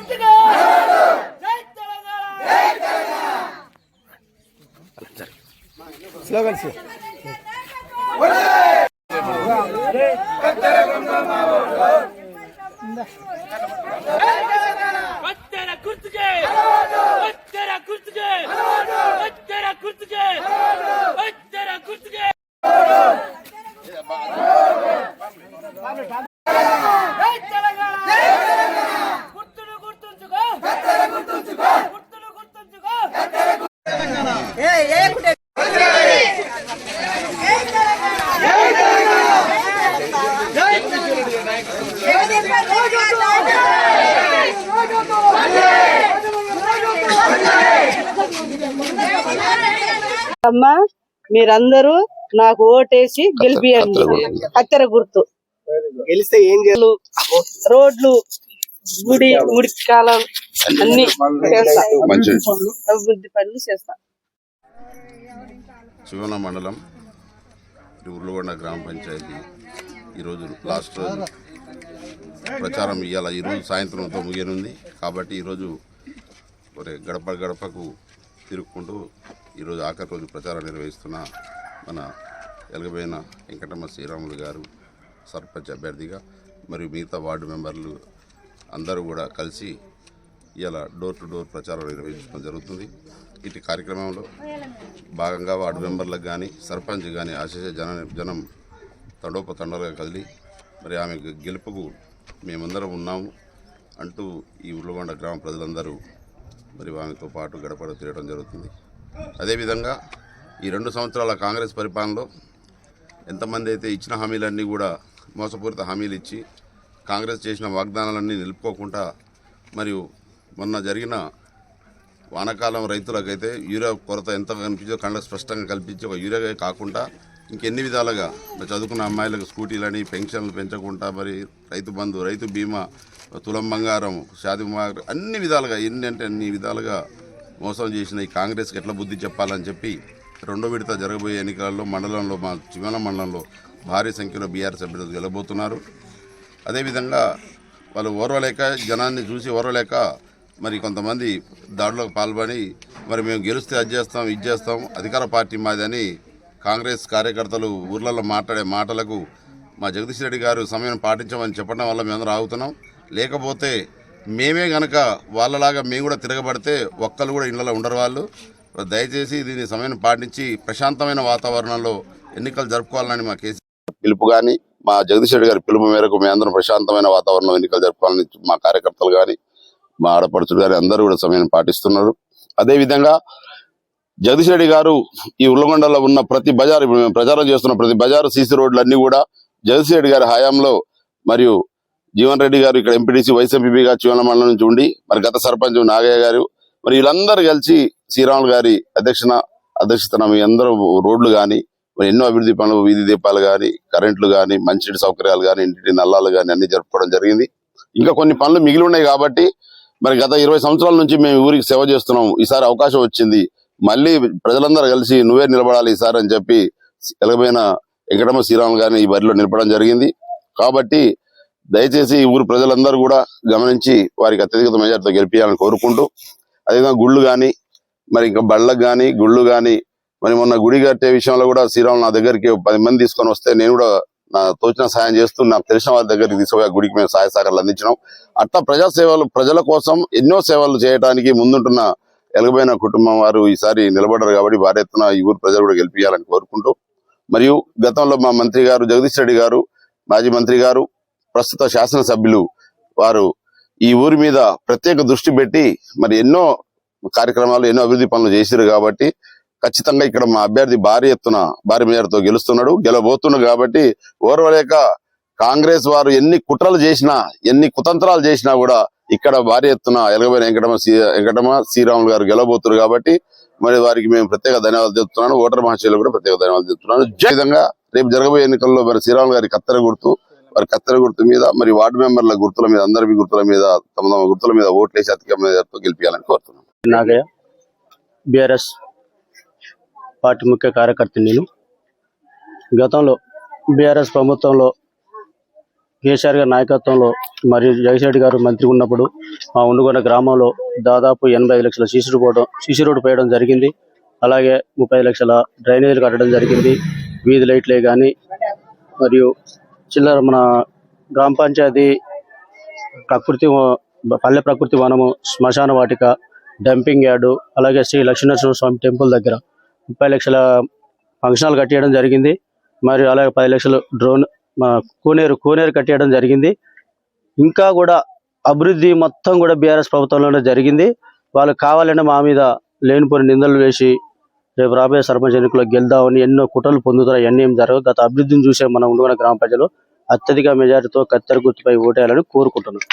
తెలంగాణ. కత్తెర గుర్తుకే. గుర్తుకే. గుర్తుకే. అమ్మా మీరందరూ నాకు ఓటేసి గెలిపియండి. కత్తెర గుర్తు. గెలిస్తే ఏం చేయాలి? రోడ్లు గుడి గుడి కాలం అన్ని అభివృద్ధి పనులు చేస్తా. శివన మండలం ఉర్లగొండ గ్రామ పంచాయతీ. ఈరోజు లాస్ట్ రోజు ప్రచారం ఇవాళ ఈరోజు సాయంత్రంతో ముగియనుంది. కాబట్టి ఈరోజు మరి గడప గడపకు తిరుక్కుంటూ ఈరోజు ఆఖరి రోజు ప్రచారం నిర్వహిస్తున్న మన ఎలగబోయిన వెంకటమ్మ శ్రీరాములు గారు సర్పంచ్ అభ్యర్థిగా మరియు మిగతా వార్డు మెంబర్లు అందరూ కూడా కలిసి ఇలా డోర్ టు డోర్ ప్రచారం నిర్వహించడం జరుగుతుంది. ఇటు కార్యక్రమంలో భాగంగా వార్డు మెంబర్లకు కానీ సర్పంచ్ కానీ ఆశీష జన జనం తండోపతండలుగా కదిలి మరి ఆమె గెలుపుకు మేమందరం ఉన్నాము అంటూ ఈ ఉర్లగొండ గ్రామ ప్రజలందరూ మరి ఆమెతో పాటు గడపడ తిరగడం జరుగుతుంది. అదేవిధంగా ఈ రెండు సంవత్సరాల కాంగ్రెస్ పరిపాలనలో ఎంతమంది అయితే ఇచ్చిన హామీలన్నీ కూడా మోసపూరిత హామీలు ఇచ్చి కాంగ్రెస్ చేసిన వాగ్దానాలన్నీ నిలుపుకోకుండా మరియు మొన్న జరిగిన వానాకాలం రైతులకైతే యూరియా కొరత ఎంత కనిపించో కండ స్పష్టంగా కల్పించి ఒక యూరియా కాకుండా ఇంకెన్ని విధాలుగా మరి చదువుకున్న అమ్మాయిలకు స్కూటీలని పెన్షన్లు పెంచకుండా మరి రైతు బంధు రైతు బీమా తులం బంగారం షాది అన్ని విధాలుగా ఎన్ని అంటే అన్ని విధాలుగా మోసం చేసిన ఈ కాంగ్రెస్కి ఎట్లా బుద్ధి చెప్పాలని చెప్పి రెండో విడత జరగబోయే ఎన్నికలలో మండలంలో మా చివన మండలంలో భారీ సంఖ్యలో బీఆర్ఎస్ అభ్యర్థులు గెలబోతున్నారు. అదేవిధంగా వాళ్ళు ఓర్వలేక జనాన్ని చూసి ఓర్వలేక మరి కొంతమంది దాడిలోకి పాల్పడి మరి మేము గెలిస్తే అది చేస్తాం ఇది చేస్తాం అధికార పార్టీ మాదని కాంగ్రెస్ కార్యకర్తలు ఊర్లలో మాట్లాడే మాటలకు మా జగదీష్ రెడ్డి గారు సమయం పాటించమని చెప్పడం వల్ల మేము ఆగుతున్నాం. లేకపోతే మేమే గనక వాళ్ళలాగా మేము కూడా తిరగబడితే ఒక్కరు కూడా ఇళ్ళలో ఉండరు వాళ్ళు. దయచేసి దీని సమయం పాటించి ప్రశాంతమైన వాతావరణంలో ఎన్నికలు జరుపుకోవాలని మా కేసీ పిలుపు కానీ మా జగదీష్ రెడ్డి గారి పిలుపు మేరకు మేమందరం ప్రశాంతమైన వాతావరణంలో ఎన్నికలు జరుపుకోవాలని మా కార్యకర్తలు కానీ మా ఆడపడుచులు కానీ అందరూ కూడా సమయం పాటిస్తున్నారు. అదేవిధంగా జగదీష్ రెడ్డి గారు ఈ ఉల్లగొండలో ఉన్న ప్రతి బజారు ఇప్పుడు మేము ప్రచారం చేస్తున్న ప్రతి బజారు సీసీ రోడ్లన్నీ కూడా జగదీష్ రెడ్డి గారి హయాంలో మరియు జీవన్ రెడ్డి గారు ఇక్కడ ఎంపీటీసీ వైఎస్ఎంపీగా చివన మండలం నుంచి ఉండి మరి గత సర్పంచ్ నాగయ్య గారు మరి వీళ్ళందరూ కలిసి శ్రీరాములు గారి అధ్యక్షన అధ్యక్షతన మీ అందరూ రోడ్లు కానీ మరి ఎన్నో అభివృద్ధి పనులు వీధి దీపాలు కానీ కరెంట్లు కానీ మంచినీటి సౌకర్యాలు కానీ ఇంటి నల్లాలు కానీ అన్ని జరుపుకోవడం జరిగింది. ఇంకా కొన్ని పనులు మిగిలి ఉన్నాయి కాబట్టి మరి గత ఇరవై సంవత్సరాల నుంచి మేము ఊరికి సేవ చేస్తున్నాం. ఈసారి అవకాశం వచ్చింది. మళ్ళీ ప్రజలందరూ కలిసి నువ్వే నిలబడాలి ఈసారి అని చెప్పి ఎలగబోయిన వెంకటమ్మ శ్రీరామ్ గారిని ఈ బరిలో నిలపడం జరిగింది. కాబట్టి దయచేసి ఈ ఊరు ప్రజలందరూ కూడా గమనించి వారికి అత్యధిక మెజార్టీతో గెలిపించాలని కోరుకుంటూ అదేవిధంగా గుళ్ళు కానీ మరి ఇంకా బళ్ళకు కానీ గుళ్ళు కానీ మరి మొన్న గుడి కట్టే విషయంలో కూడా శ్రీరామ్ నా దగ్గరికి పది మంది తీసుకొని వస్తే నేను కూడా నా తోచిన సాయం చేస్తూ నాకు తెలిసిన వారి దగ్గరికి తీసుకుపోయి గుడికి మేము సహాయ సహకారాలు అందించినాం. అట్లా ప్రజా సేవలు ప్రజల కోసం ఎన్నో సేవలు చేయడానికి ముందుంటున్న ఎలగబోయిన కుటుంబం వారు ఈసారి నిలబడ్డారు కాబట్టి భారీ ఎత్తున ఈ ఊరు ప్రజలు కూడా గెలిపించాలని కోరుకుంటూ మరియు గతంలో మా మంత్రి గారు జగదీష్ రెడ్డి గారు మాజీ మంత్రి గారు ప్రస్తుత శాసనసభ్యులు వారు ఈ ఊరి మీద ప్రత్యేక దృష్టి పెట్టి మరి ఎన్నో కార్యక్రమాలు ఎన్నో అభివృద్ధి పనులు చేశారు కాబట్టి ఖచ్చితంగా ఇక్కడ మా అభ్యర్థి భారీ ఎత్తున భారీ మేరతో గెలుస్తున్నాడు గెలబోతున్నాడు కాబట్టి ఓర్వలేక కాంగ్రెస్ వారు ఎన్ని కుట్రలు చేసినా ఎన్ని కుతంత్రాలు చేసినా కూడా ఇక్కడ భారీ ఎత్తున ఎలగబోయిన వెంకటమ్మ శ్రీ- వెంకటమ్మ శ్రీరాములు గారు గెలబోతున్నారు కాబట్టి మరి వారికి మేము ప్రత్యేక ధన్యవాదాలు చెప్తున్నాను ఓటర్ మహాశయులు కూడా ప్రత్యేక ధన్యవాదాలు చెప్తున్నాను విధంగా రేపు జరగబోయే ఎన్నికల్లో మరి శ్రీరాములు గారి కత్తెర గుర్తు వారి కత్తెర గుర్తు మీద మరి వార్డు మెంబర్ల గుర్తుల మీద అందరి గుర్తుల మీద తమ తమ గుర్తుల మీద ఓట్లేసి అధిక మేరతో గెలిపించాలని కోరుతున్నాను నాగయ్య బీఆర్ఎస్ పార్టీ ముఖ్య కార్యకర్త నేను. గతంలో బీఆర్ఎస్ ప్రభుత్వంలో కేసీఆర్ గారి నాయకత్వంలో మరియు జగన్రెడ్డి గారు మంత్రి ఉన్నప్పుడు మా ఉండుగొండ గ్రామంలో దాదాపు ఎనభై ఐదు లక్షల సీసీ పోవడం సీసీ రోడ్డు పోయడం జరిగింది. అలాగే ముప్పై లక్షల డ్రైనేజీలు కట్టడం జరిగింది. వీధి లైట్లే కానీ మరియు చిల్లర మన గ్రామ పంచాయతీ ప్రకృతి పల్లె ప్రకృతి వనము శ్మశాన వాటిక డంపింగ్ యార్డు అలాగే శ్రీ లక్ష్మీనరసింహ స్వామి టెంపుల్ దగ్గర ముప్పై లక్షల ఫంక్షన్ కట్టేయడం జరిగింది. మరియు అలాగే పది లక్షలు డ్రోన్ మా కోనేరు కోనేరు కట్టేయడం జరిగింది. ఇంకా కూడా అభివృద్ధి మొత్తం కూడా బీఆర్ఎస్ ప్రభుత్వంలోనే జరిగింది. వాళ్ళు కావాలంటే మా మీద లేనిపోని నిందలు వేసి రేపు రాబోయే సర్పంచ్ ఎన్నికల్లో గెలుదామని ఎన్నో కుట్రలు పొందుతారు అవన్నీ ఏం జరగదు గత అభివృద్ధిని చూసే మనం ఉండుకున్న గ్రామ ప్రజలు అత్యధిక మెజారిటీతో కత్తెర గుర్తుపై ఓటేయాలని కోరుకుంటున్నాం